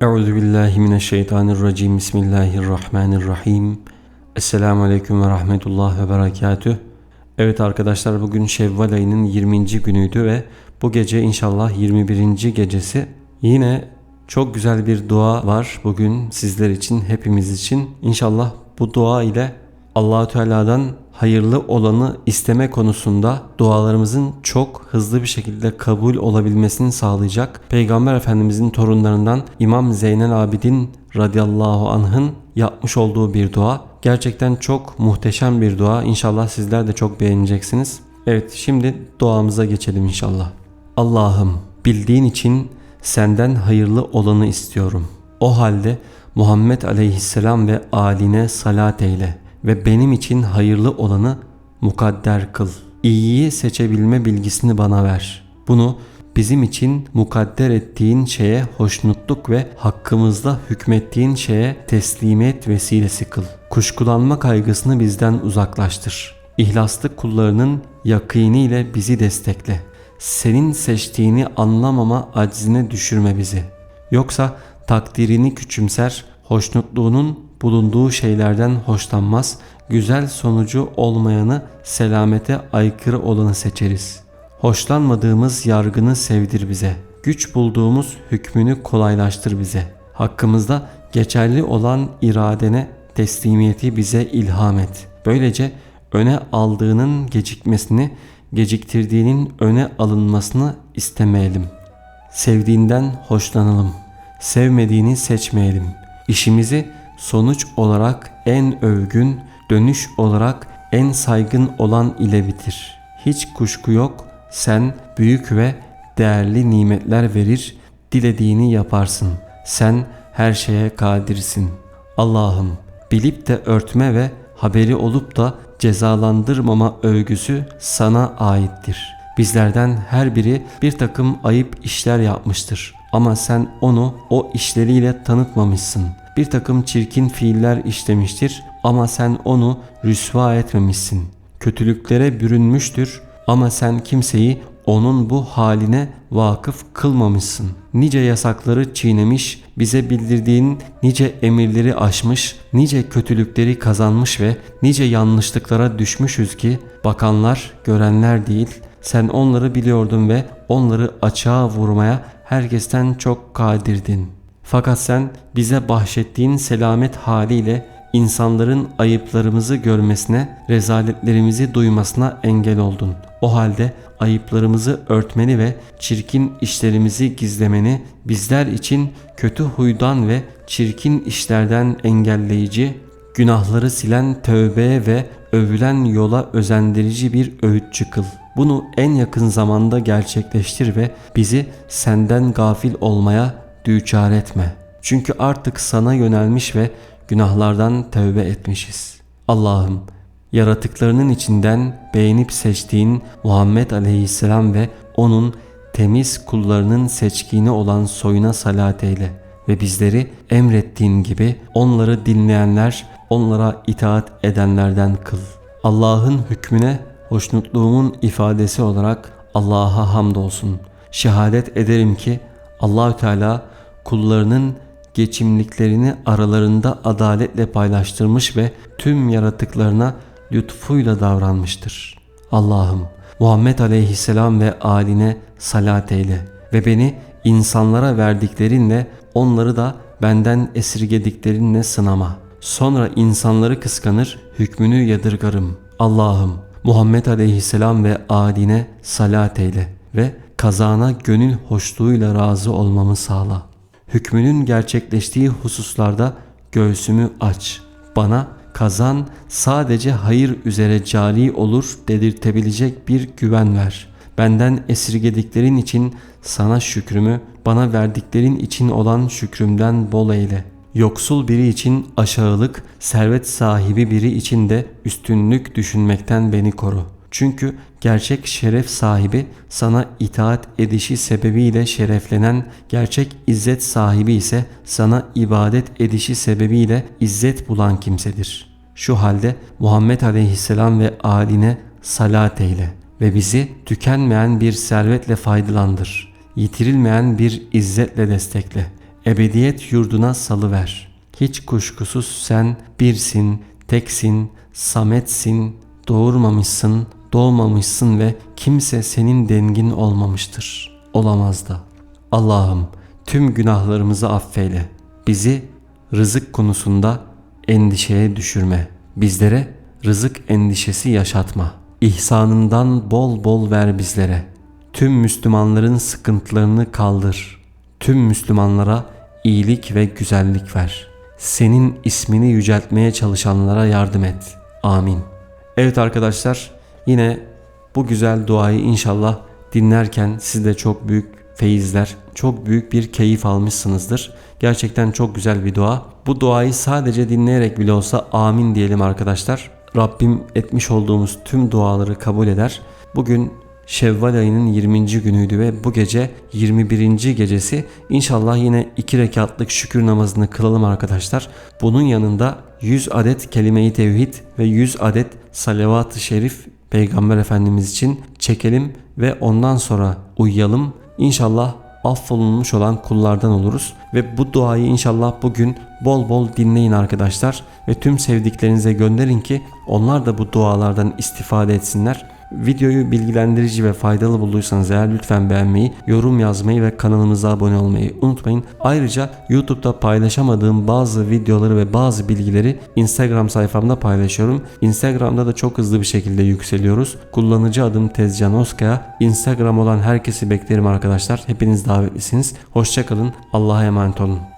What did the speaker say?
Euzu billahi mineşşeytanirracim. Bismillahirrahmanirrahim. Esselamu aleyküm ve rahmetullah ve berekatüh. Evet arkadaşlar bugün Şevval ayının 20. günüydü ve bu gece inşallah 21. gecesi. Yine çok güzel bir dua var bugün sizler için, hepimiz için. İnşallah bu dua ile Allahü Teala'dan hayırlı olanı isteme konusunda dualarımızın çok hızlı bir şekilde kabul olabilmesini sağlayacak. Peygamber Efendimizin torunlarından İmam Zeynel Abidin radıyallahu anh'ın yapmış olduğu bir dua. Gerçekten çok muhteşem bir dua. İnşallah sizler de çok beğeneceksiniz. Evet şimdi duamıza geçelim inşallah. Allah'ım bildiğin için senden hayırlı olanı istiyorum. O halde Muhammed aleyhisselam ve aline salat eyle ve benim için hayırlı olanı mukadder kıl. İyiyi seçebilme bilgisini bana ver. Bunu bizim için mukadder ettiğin şeye hoşnutluk ve hakkımızda hükmettiğin şeye teslimiyet vesilesi kıl. Kuşkulanma kaygısını bizden uzaklaştır. İhlaslı kullarının yakiniyle bizi destekle. Senin seçtiğini anlamama aczine düşürme bizi. Yoksa takdirini küçümser, hoşnutluğunun bulunduğu şeylerden hoşlanmaz, güzel sonucu olmayanı selamete aykırı olanı seçeriz. Hoşlanmadığımız yargını sevdir bize. Güç bulduğumuz hükmünü kolaylaştır bize. Hakkımızda geçerli olan iradene teslimiyeti bize ilham et. Böylece öne aldığının gecikmesini, geciktirdiğinin öne alınmasını istemeyelim. Sevdiğinden hoşlanalım. Sevmediğini seçmeyelim. İşimizi sonuç olarak en övgün, dönüş olarak en saygın olan ile bitir. Hiç kuşku yok, sen büyük ve değerli nimetler verir, dilediğini yaparsın. Sen her şeye kadirsin. Allah'ım bilip de örtme ve haberi olup da cezalandırmama övgüsü sana aittir. Bizlerden her biri bir takım ayıp işler yapmıştır. Ama sen onu o işleriyle tanıtmamışsın. Bir takım çirkin fiiller işlemiştir ama sen onu rüsva etmemişsin. Kötülüklere bürünmüştür ama sen kimseyi onun bu haline vakıf kılmamışsın. Nice yasakları çiğnemiş, bize bildirdiğin nice emirleri aşmış, nice kötülükleri kazanmış ve nice yanlışlıklara düşmüşüz ki bakanlar, görenler değil, sen onları biliyordun ve onları açığa vurmaya herkesten çok kadirdin. Fakat sen bize bahşettiğin selamet haliyle insanların ayıplarımızı görmesine, rezaletlerimizi duymasına engel oldun. O halde ayıplarımızı örtmeni ve çirkin işlerimizi gizlemeni bizler için kötü huydan ve çirkin işlerden engelleyici, günahları silen tövbeye ve övülen yola özendirici bir öğüt çıkıl. Bunu en yakın zamanda gerçekleştir ve bizi senden gafil olmaya düçar etme. Çünkü artık sana yönelmiş ve günahlardan tövbe etmişiz. Allah'ım yaratıklarının içinden beğenip seçtiğin Muhammed Aleyhisselam ve onun temiz kullarının seçkini olan soyuna salat eyle ve bizleri emrettiğin gibi onları dinleyenler, onlara itaat edenlerden kıl. Allah'ın hükmüne hoşnutluğumun ifadesi olarak Allah'a hamdolsun. Şehadet ederim ki Allahü Teala kullarının geçimliklerini aralarında adaletle paylaştırmış ve tüm yaratıklarına lütfuyla davranmıştır. Allah'ım Muhammed aleyhisselam ve aline salat eyle ve beni insanlara verdiklerinle onları da benden esirgediklerinle sınama. Sonra insanları kıskanır, hükmünü yadırgarım. Allah'ım Muhammed aleyhisselam ve aline salat eyle ve kazana gönül hoşluğuyla razı olmamı sağla. Hükmünün gerçekleştiği hususlarda göğsümü aç. Bana kazan sadece hayır üzere cari olur dedirtebilecek bir güven ver. Benden esirgediklerin için sana şükrümü, bana verdiklerin için olan şükrümden bol eyle. Yoksul biri için aşağılık, servet sahibi biri için de üstünlük düşünmekten beni koru.'' Çünkü gerçek şeref sahibi sana itaat edişi sebebiyle şereflenen, gerçek izzet sahibi ise sana ibadet edişi sebebiyle izzet bulan kimsedir. Şu halde Muhammed aleyhisselam ve aline salat eyle ve bizi tükenmeyen bir servetle faydalandır. Yitirilmeyen bir izzetle destekle. ebediyet yurduna salıver. Hiç kuşkusuz sen birsin, teksin, sametsin, doğurmamışsın, doğmamışsın ve kimse senin dengin olmamıştır. Olamaz da. Allah'ım tüm günahlarımızı affeyle. Bizi rızık konusunda endişeye düşürme. Bizlere rızık endişesi yaşatma. İhsanından bol bol ver bizlere. Tüm Müslümanların sıkıntılarını kaldır. Tüm Müslümanlara iyilik ve güzellik ver. Senin ismini yüceltmeye çalışanlara yardım et. Amin. Evet arkadaşlar yine bu güzel duayı inşallah dinlerken siz de çok büyük feyizler, çok büyük bir keyif almışsınızdır. Gerçekten çok güzel bir dua. Bu duayı sadece dinleyerek bile olsa amin diyelim arkadaşlar. Rabbim etmiş olduğumuz tüm duaları kabul eder. Bugün Şevval ayının 20. günüydü ve bu gece 21. gecesi inşallah yine 2 rekatlık şükür namazını kılalım arkadaşlar. Bunun yanında 100 adet kelime-i tevhid ve 100 adet salavat-ı şerif Peygamber Efendimiz için çekelim ve ondan sonra uyuyalım. İnşallah affolunmuş olan kullardan oluruz ve bu duayı inşallah bugün bol bol dinleyin arkadaşlar ve tüm sevdiklerinize gönderin ki onlar da bu dualardan istifade etsinler. Videoyu bilgilendirici ve faydalı bulduysanız eğer lütfen beğenmeyi, yorum yazmayı ve kanalımıza abone olmayı unutmayın. Ayrıca YouTube'da paylaşamadığım bazı videoları ve bazı bilgileri Instagram sayfamda paylaşıyorum. Instagram'da da çok hızlı bir şekilde yükseliyoruz. Kullanıcı adım Tezcan Oskaya. Instagram olan herkesi beklerim arkadaşlar. Hepiniz davetlisiniz. Hoşçakalın. Allah'a emanet olun.